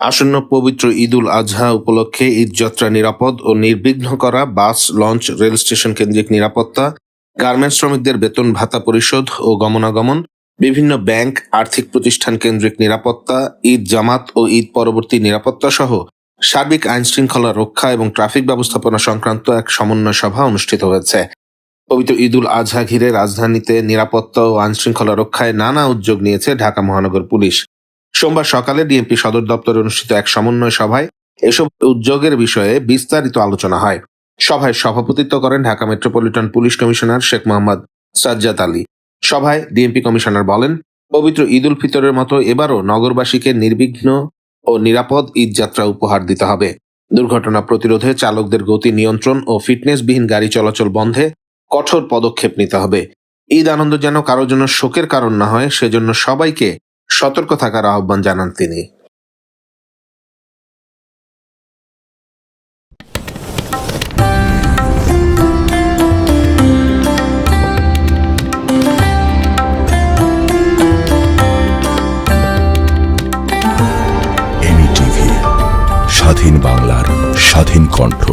আসন্ন পবিত্র ঈদুল আজহা উপলক্ষে ঈদযাত্রা নিরাপদ ও নির্বিঘ্ন করা বাস, লঞ্চ, রেল স্টেশন কেন্দ্রিক নিরাপত্তা, গার্মেন্টস শ্রমিকদের বেতন ভাতা পরিশোধ ও গমনাগমন, বিভিন্ন ব্যাংক, আর্থিক প্রতিষ্ঠান কেন্দ্রিক নিরাপত্তা, ঈদ জামাত ও ঈদ পরবর্তী নিরাপত্তা সহ সার্বিক আইন শৃঙ্খলা রক্ষা এবং ট্রাফিক ব্যবস্থাপনা সংক্রান্ত এক সমন্বয় সভা অনুষ্ঠিত হয়েছে। পবিত্র ঈদুল আজহা ঘিরে রাজধানীতে নিরাপত্তা ও আইন শৃঙ্খলা রক্ষায় নানা উদ্যোগ নিয়েছে ঢাকা মহানগর পুলিশ। সোমবার সকালে ডিএমপি সদর দপ্তরে অনুষ্ঠিত এক সমন্বয় সভায় এসব উদ্যোগের বিষয়ে বিস্তারিত আলোচনা হয়। সভায় সভাপতিত্ব করেন Dhaka metropolitan police commissioner Sheikh Mohammad Sajjad Ali. সভায় ডিএমপি কমিশনার বলেন, পবিত্র ঈদ উল ফিতরের মতো এবারও নগরবাসীকে নির্বিঘ্ন ও নিরাপদ ঈদ যাত্রা উপহার দিতে হবে। দুর্ঘটনা প্রতিরোধে চালকদের গতি নিয়ন্ত্রণ ও ফিটনেসবিহীন গাড়ি চলাচল বন্ধে কঠোর পদক্ষেপ নিতে হবে। ঈদ আনন্দ যেন কারোর জন্য শোকের কারণ না হয়, সেজন্য সবাইকে সতর্ক থাকার আহ্বান জানান তিনি। স্বাধীন বাংলার স্বাধীন কণ্ঠ।